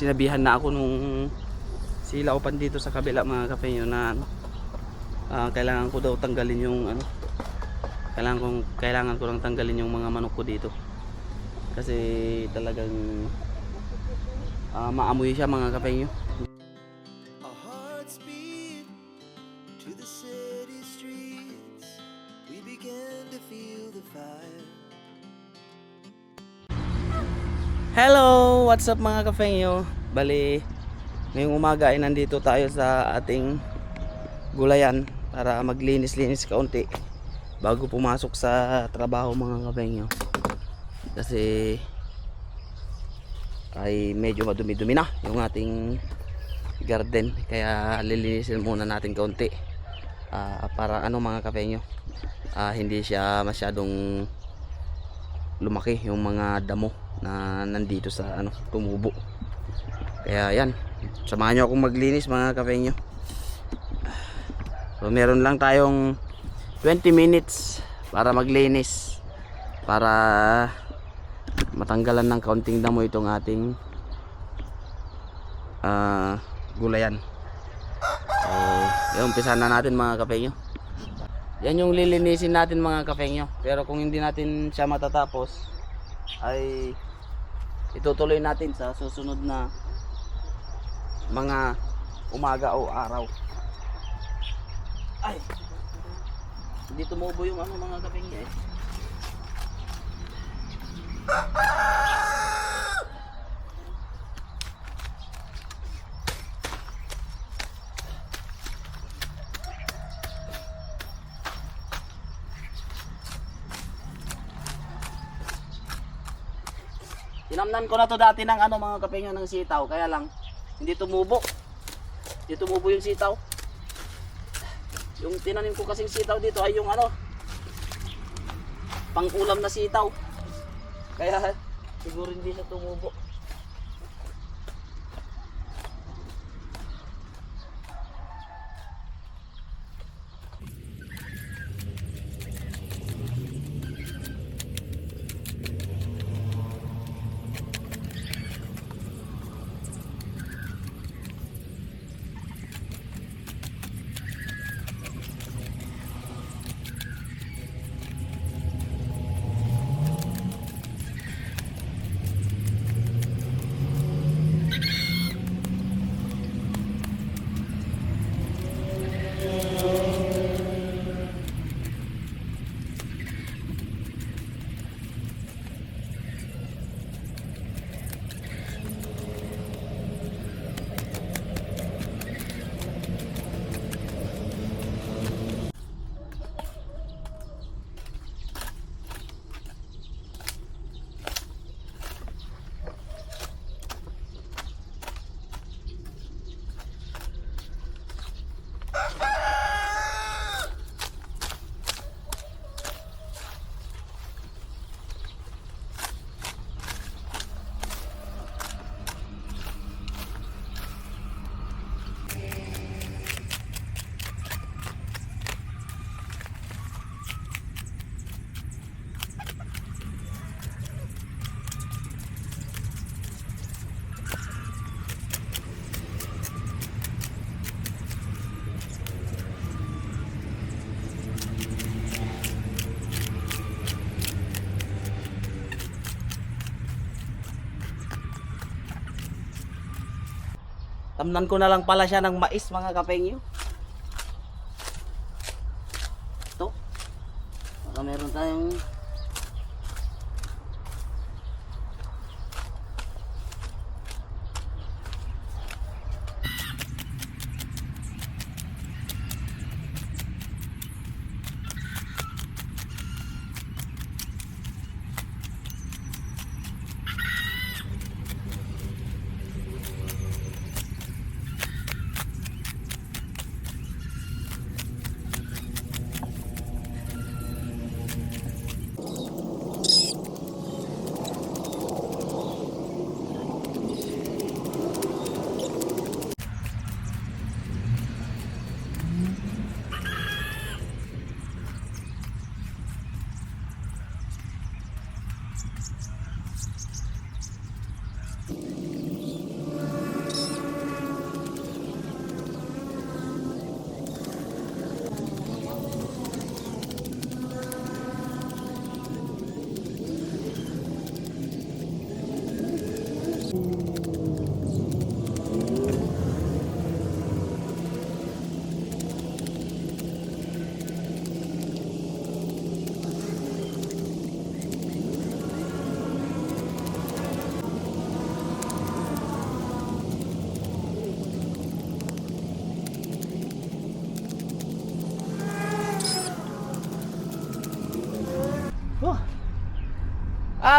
sinabihan na ako nung sila upan dito sa kabila mga kapenyo na ano, ah, kailangan ko daw tanggalin yung ano kailangan kong kailangan ko lang tanggalin yung mga manok ko dito. Kasi talagang ah, maamoy siya mga kapenyo. Our What's up mga kafengyo? Bali, ngayong umaga ay nandito tayo sa ating gulayan para maglinis-linis kaunti bago pumasok sa trabaho mga kafengyo. Kasi ay medyo madumi-dumi na yung ating garden kaya lilinisin muna natin kaunti Ah, para ano mga kafengyo ah, hindi siya masyadong lumaki yung mga damo na nandito sa ano tumubo. Kaya yan samahan nyo akong maglinis mga kafe nyo so meron lang tayong 20 minutes para maglinis para matanggalan ng kaunting damo itong ating ah, gulayan. So yun umpisa na natin mga kape nyo yan yung lilinisin natin mga kafengyo. Pero kung hindi natin siya matatapos, ay itutuloy natin sa susunod na mga umaga o araw. Ay! Hindi tumubo yung ano mga kafengyo eh. Tinamnan ko na to dati ng ano mga kapengyo ng sitaw, kaya lang hindi tumubo. Hindi tumubo yung sitaw. Yung tinanim ko kasing sitaw dito ay yung ano pang-ulam na sitaw. Kaya siguro hindi siya tumubo. Tamnan ko na lang pala siya ng mais mga kapengyo. Ito. Baka meron tayong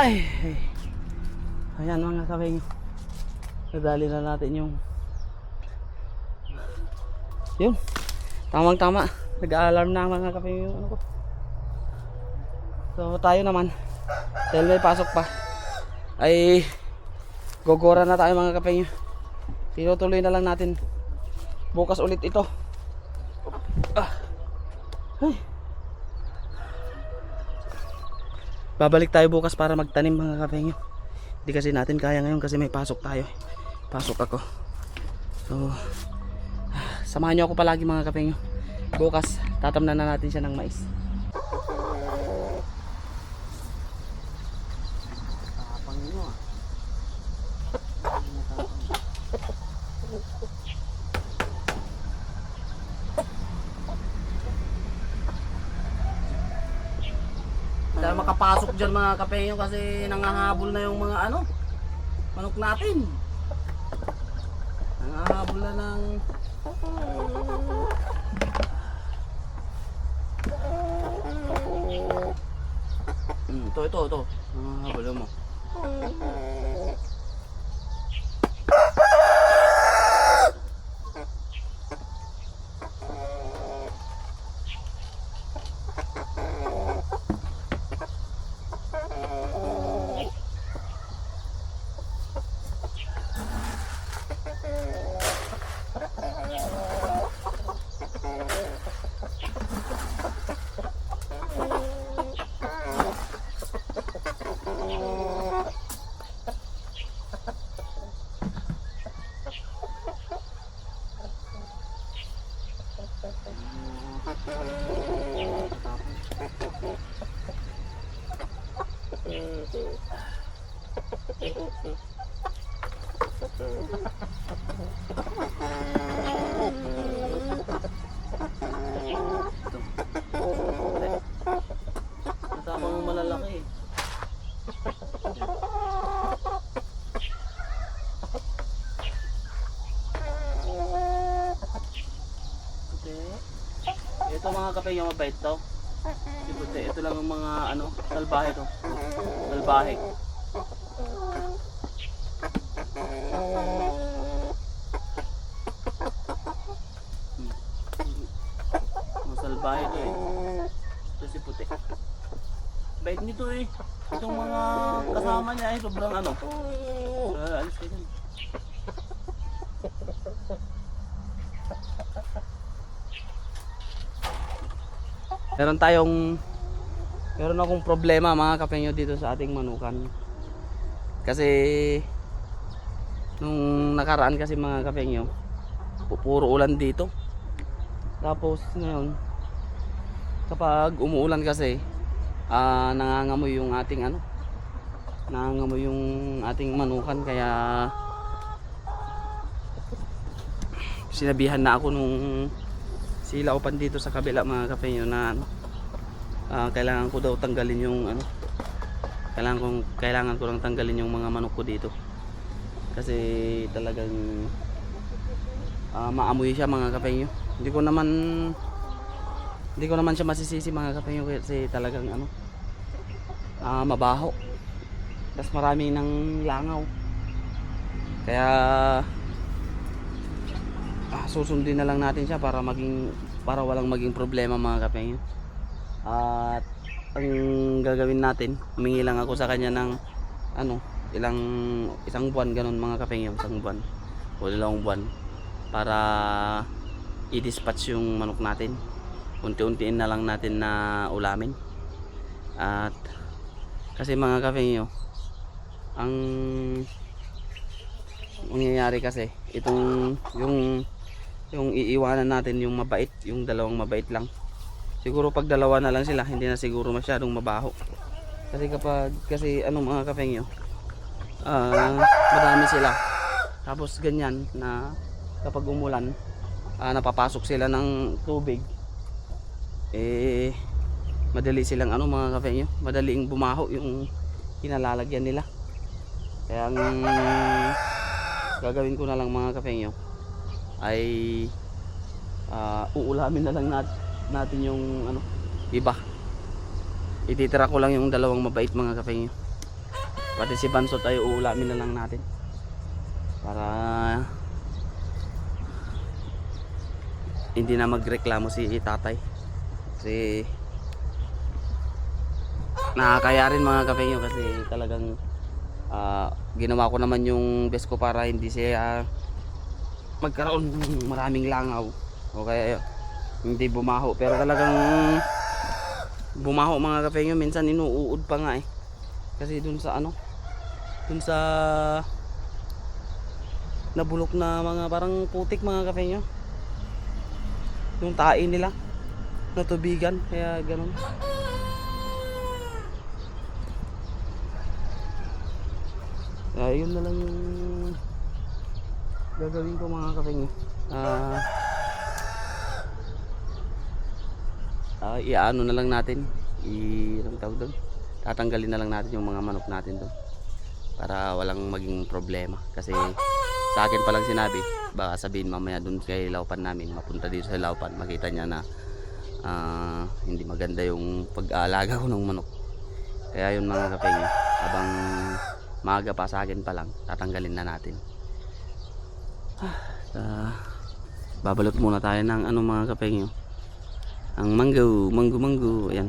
Ay! Ayan mga kawing. Nadali na natin yung yun. Tamang tama. Nag-alarm na ang mga kawing yung ano ko. So tayo naman. Dahil may pasok pa. Ay gogora na tayo mga kapeng. Tinutuloy na lang natin. Bukas ulit ito. Ah. Ay. Babalik tayo bukas para magtanim mga kapeng. Hindi kasi natin kaya ngayon kasi may pasok tayo. Pasok ako. So, samahan nyo ako palagi mga kapeng. Bukas, tatamnan na natin siya ng mais. Tapang nyo ah. Dahil makapasok dyan mga kapeyo kasi nangahabol na yung mga ano, manok natin. Nangahabol na ng Hmm, ito, ito, ito. Nangahabol mo. Natapang mo malalaki eh. Puti. Ito mga kape yung mabait daw. Si puti. Ito lang ang mga ano, salbahe to. Salbahe. Hmm. Salbahe to eh. Ito si puti. Bait nito eh. Itong mga kasama niya eh, sobrang ano. Uh, alis kayo dyan. Meron tayong meron akong problema mga kapengyo dito sa ating manukan. Kasi nung nakaraan kasi mga kapengyo, pu- puro ulan dito. Tapos ngayon kapag umuulan kasi ah nangangamoy yung ating ano nangangamoy yung ating manukan kaya sinabihan na ako nung sila upan dito sa kabila mga kapenyo na ano ah, kailangan ko daw tanggalin yung ano kailangan kong kailangan ko lang tanggalin yung mga manok ko dito. Kasi talagang ah, maamoy siya mga kapenyo hindi ko naman hindi ko naman siya masisisi mga kapenyo kasi talagang ano ah, mabaho. Tapos marami ng langaw. Kaya ah, susundin na lang natin siya para maging para walang maging problema mga kapenyo at ang gagawin natin humingi lang ako sa kanya ng ano ilang isang buwan ganun mga kapengyo isang buwan. O dalawang buwan. Para i-dispatch yung manok natin. Unti-untiin na lang natin na ulamin. At kasi mga kapengyo ang mangyayari kasi itong yung yung iiwanan natin yung mabait yung dalawang mabait lang. Siguro pag dalawa na lang sila hindi na siguro masyadong mabaho. Kasi kapag kasi ano mga kapengyo ah madami sila. Tapos ganyan na kapag umulan ah, napapasok sila ng tubig eh madali silang ano mga kapengyo madaling bumaho yung kinalalagyan nila. Kaya ang gagawin ko na lang mga kapengyo ay ah, uulamin na lang nat- natin yung ano iba ititira ko lang yung dalawang mabait mga kapengyo Pati si Bansot ay uulamin na lang natin. Para hindi na magreklamo si tatay. Kasi nakakaya rin mga kapengyo kasi talagang ah, ginawa ko naman yung best ko para hindi siya magkaroon ng maraming langaw. O kaya hindi bumaho. Pero talagang bumaho mga kapengyo minsan inuuod pa nga eh. Kasi dun sa ano dun sa nabulok na mga parang putik mga kapengyo yung tae nila natubigan. Kaya ganun. Kaya yun na lang yung gagawin ko mga kapengyo ah Ah, iaano na lang natin. I anong tawag doon? Tatanggalin na lang natin yung mga manok natin doon. Para walang maging problema kasi sa akin pa lang sinabi, baka sabihin mamaya doon kay laupan namin, mapunta dito sa laupan, makita niya na ah, hindi maganda yung pag-aalaga ko ng manok. Kaya yun mga kapeng, habang maaga pa sa akin pa lang, tatanggalin na natin. Ah, babalot muna tayo ng ano mga kapeng ang manggo, manggo, manggo. Ayan.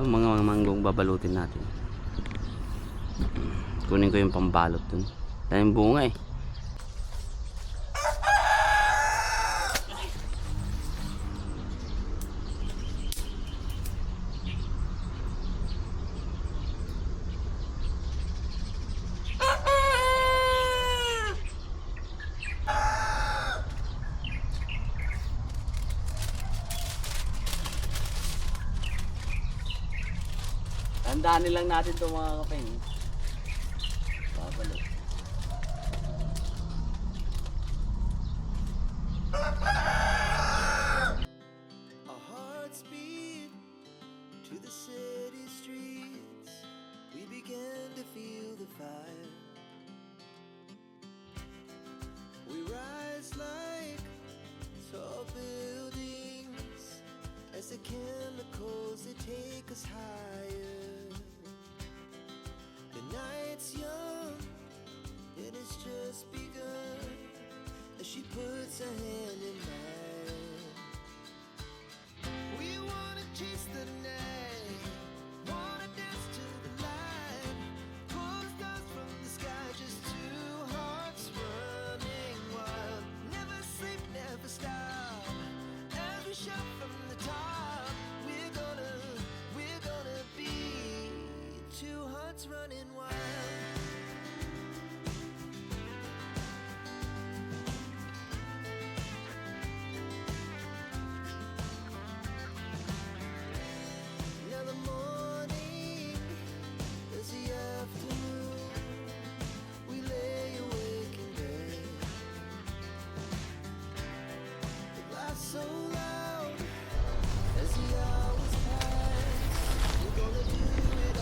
Ang mga mga manggong babalutin natin. Kunin ko yung pambalot dun. Dahil bunga eh. Tandaanin lang natin itong mga kapeng.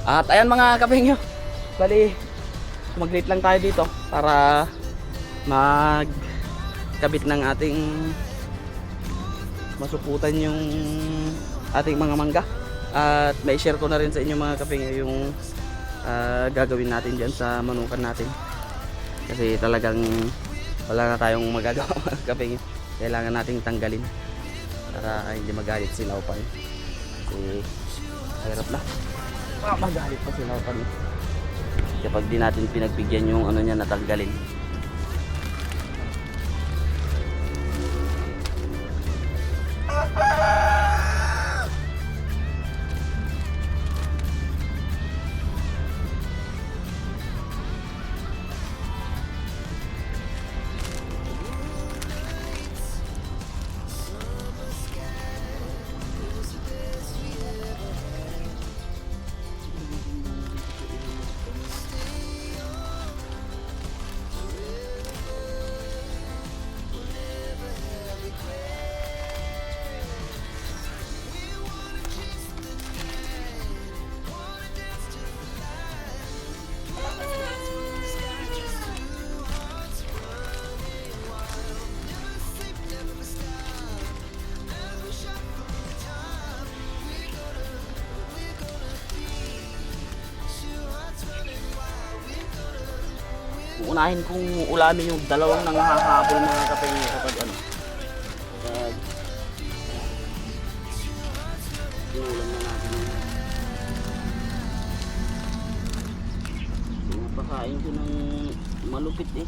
At ayan mga kapengyo. Bali, mag-late lang tayo dito para mag kabit ng ating masuputan yung ating mga mangga. At may share ko na rin sa inyo mga kapengyo yung ah, gagawin natin dyan sa manukan natin. Kasi talagang wala na tayong magagawa mga kapengyo. Kailangan nating tanggalin para hindi magalit si Laupan. Kasi hirap na. Ah, magalit pa sila pa Kapag di natin pinagbigyan yung ano niya natanggalin. Unahin kong ulamin yung dalawang nanghahabol mga kapengyo kapag ano. Kapag inulam na natin yun. Pinapakain ko ng malupit eh.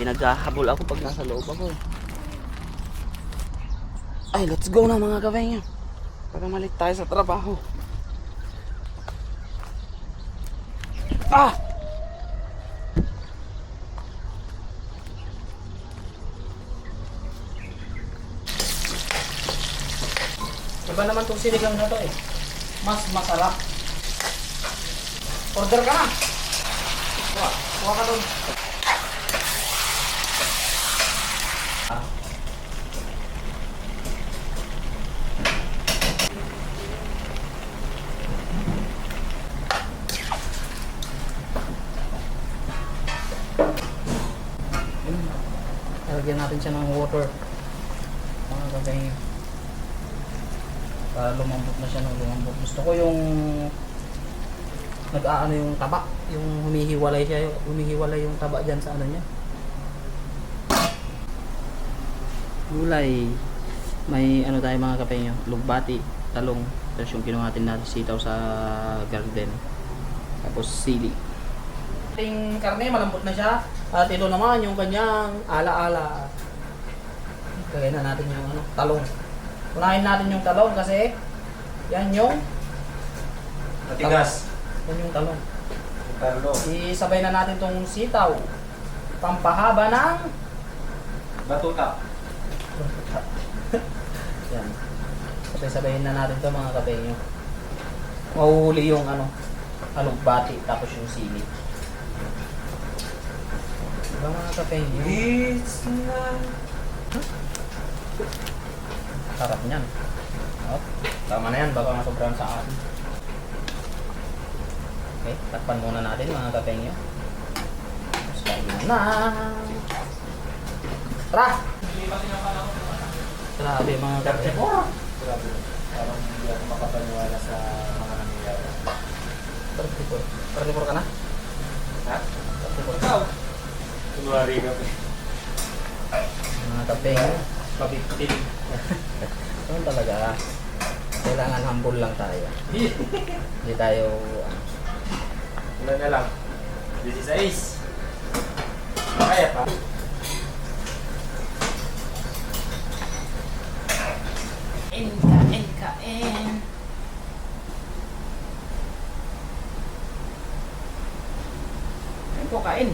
Pinaghahabol ako pag nasa loob ako eh. Ay, let's go na mga kapengyo. Para malit tayo sa trabaho. Ah! Iba naman tong sinigang na to eh. Mas masarap. Order ka na. Kuha, kuha ka doon. Lagyan natin siya ng water. Mga kagaya para lumambot na siya ng lumambot. Gusto ko yung nag-aano yung taba, yung humihiwalay siya, yung humihiwalay yung taba diyan sa ano niya. Gulay. May ano tayo mga kapenyo, lugbati, talong, tapos yung kinuha natin natin sitaw sa garden. Tapos sili. Yung karne malambot na siya. At ito naman yung kanyang ala-ala. Kaya na natin yung ano, talong. Unahin natin yung talong kasi yan yung Matigas. yan yung talong. Carlo. Isabay na natin tong sitaw. Pampahaba ng Batuta. yan. Sabay-sabayin na natin to mga kapenyo. Mahuhuli yung ano, alugbati tapos yung sili. Diba mga kapenyo? It's not... Sarap niyan. Oh, tama na yan, baka masobrahan sa akin. Okay, takpan muna natin mga kapengyo. Tapos kain na. Tara! Grabe mga kapengyo. Grabe. Parang hindi ako makapaniwala sa mga nangyayari. 34. 34 ka na? Ha? 34 ka. Ikaw? Kunwari ka. Mga kapengyo. Pabiktin. Ano talaga? Kailangan humble lang tayo. Hindi tayo ano, Wala na lang. This is Ace. Kaya pa. Kain, kain, kain. Kain po, kain.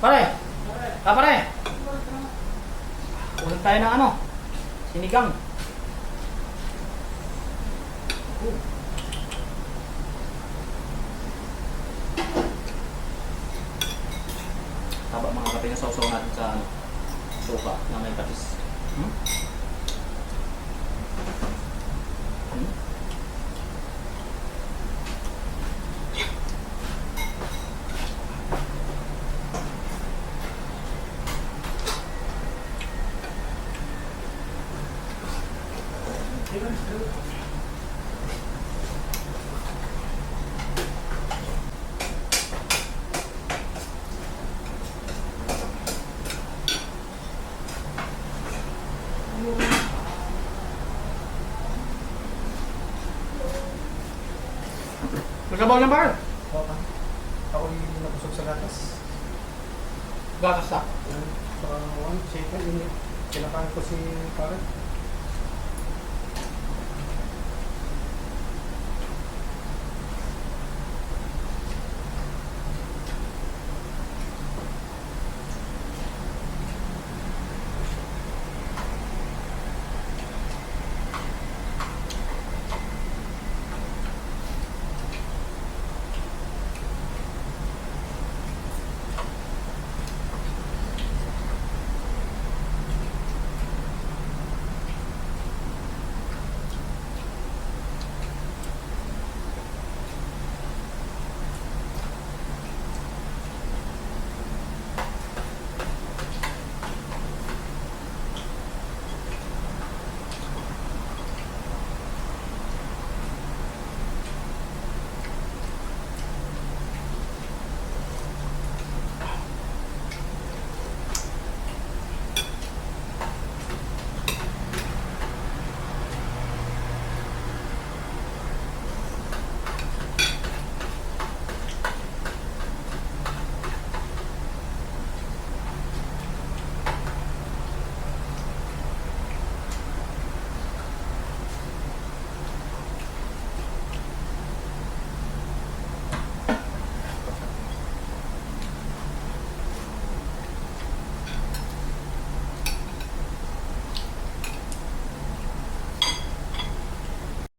Pare! Ah, pare! Ulit tayo ng ano? Sinigang. Taba mga kape na sausaw natin sa ano, suka na may patis. Hmm? Magkabaw na ba? Okay. Ako yung nabusog sa gatas. Gakas na. Sa one chicken, yun. Kinakain ko si pare.